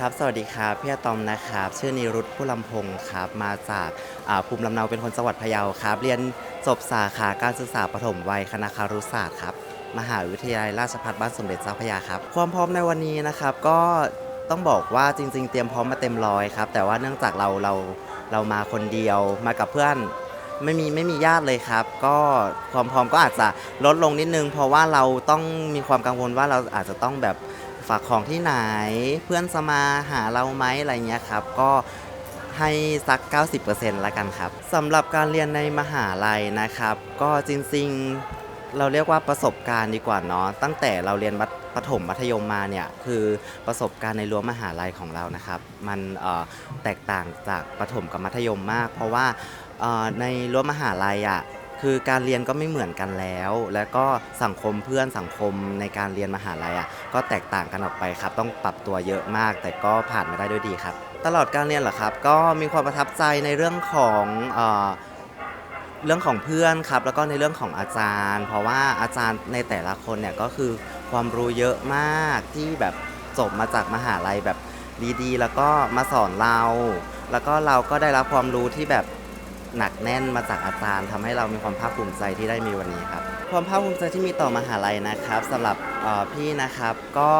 ครับ สวัสดีครับ พี่อะตอมนะครับ ชื่อนิรุตผู้ลำพงครับ มาจากอ่าภูมิลำเนาเป็นคนจังหวัดพะเยาครับ เรียนจบสาขาการศึกษาปฐมวัยคณะคารุศาสตร์ครับ มหาวิทยาลัยราชภัฏบ้านสมเด็จเจ้าพระยาครับ ความพร้อมในวันนี้นะครับ ก็ต้องบอกว่าจริง ๆ เตรียมพร้อมมาเต็มร้อยครับ แต่ว่าเนื่องจากเราเราเรามาคนเดียวมากับเพื่อนไม่มีไม่มีญาติเลยครับ ก็ความพร้อมก็อาจจะลดลงนิดนึง เพราะว่าเราต้องมีความกังวลว่าเราอาจจะต้องแบบ ฝากของที่ไหน เพื่อนจะมาหาเราไหมอะไรเงี้ยครับ ก็ให้สัก 90%ละกันครับสำหรับการเรียนในมหาลัยนะครับ ก็จริงๆเราเรียกว่าประสบการณ์ดีกว่าเนาะตั้งแต่เราเรียนประถมมัธยมมาเนี่ยคือประสบการณ์ในรั้วมหาลัยของเรานะครับ มันแตกต่างจากประถมกับมัธยมมาก เพราะว่าในรั้วมหาลัยอะ คือการเรียนก็ไม่เหมือนกันแล้ว แล้วก็สังคมเพื่อนสังคมในการเรียนมหาลัยอะก็แตกต่างกันออกไปครับ ต้องปรับตัวเยอะมาก แต่ก็ผ่านมาได้ด้วยดีครับ ตลอดการเรียนเหรอครับ ก็มีความประทับใจในเรื่องของเอ่อเรื่องของเพื่อนครับ แล้วก็ในเรื่องของอาจารย์ เพราะว่าอาจารย์ในแต่ละคนเนี่ยก็คือความรู้เยอะมากที่แบบจบมาจากมหาลัยแบบดีๆ แล้วก็มาสอนเรา แล้วก็เราก็ได้รับความรู้ที่แบบ หนักแน่นมาจากอาจารย์ทำให้เรามีความภาคภูมิใจที่ได้มีวันนี้ครับ ความภาคภูมิใจที่มีต่อมหาลัยนะครับสำหรับเอ่อพี่นะครับก็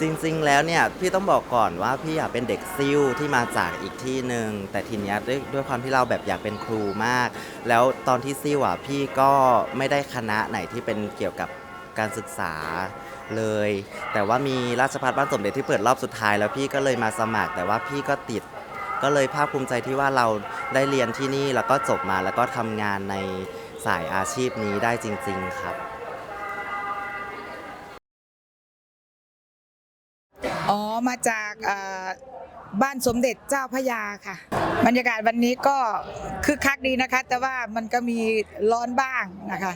จริงๆแล้วเนี่ยพี่ต้องบอกก่อนว่าพี่อยากเป็นเด็กซิ่วที่มาจากอีกที่หนึ่งแต่ทีเนี้ยด้วยด้วยความที่เราแบบอยากเป็นครูมาก แล้วตอนที่ซิ่วอะพี่ก็ไม่ได้คณะไหนที่เป็นเกี่ยวกับการศึกษาเลย แต่ว่ามีราชภัฏบ้านสมเด็จที่เปิดรอบสุดท้าย แล้วพี่ก็เลยมาสมัคร แต่ว่าพี่ก็ติด ก็เลยภาคภูมิใจที่ว่าเราได้เรียนที่นี่แล้วก็จบมาแล้วก็ทำงานในสายอาชีพนี้ได้จริง ๆ ครับ อ๋อ มาจากเอ่อบ้านสมเด็จเจ้าพระยาค่ะ บรรยากาศวันนี้ก็คึกคักดีนะคะ แต่ว่ามันก็มีร้อนบ้างนะคะ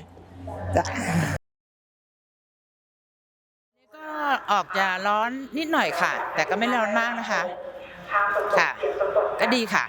จ้ะก็ออกจะร้อนนิดหน่อยค่ะ แต่ก็ไม่ร้อนมากนะคะ ค่ะ ก็ดีค่ะ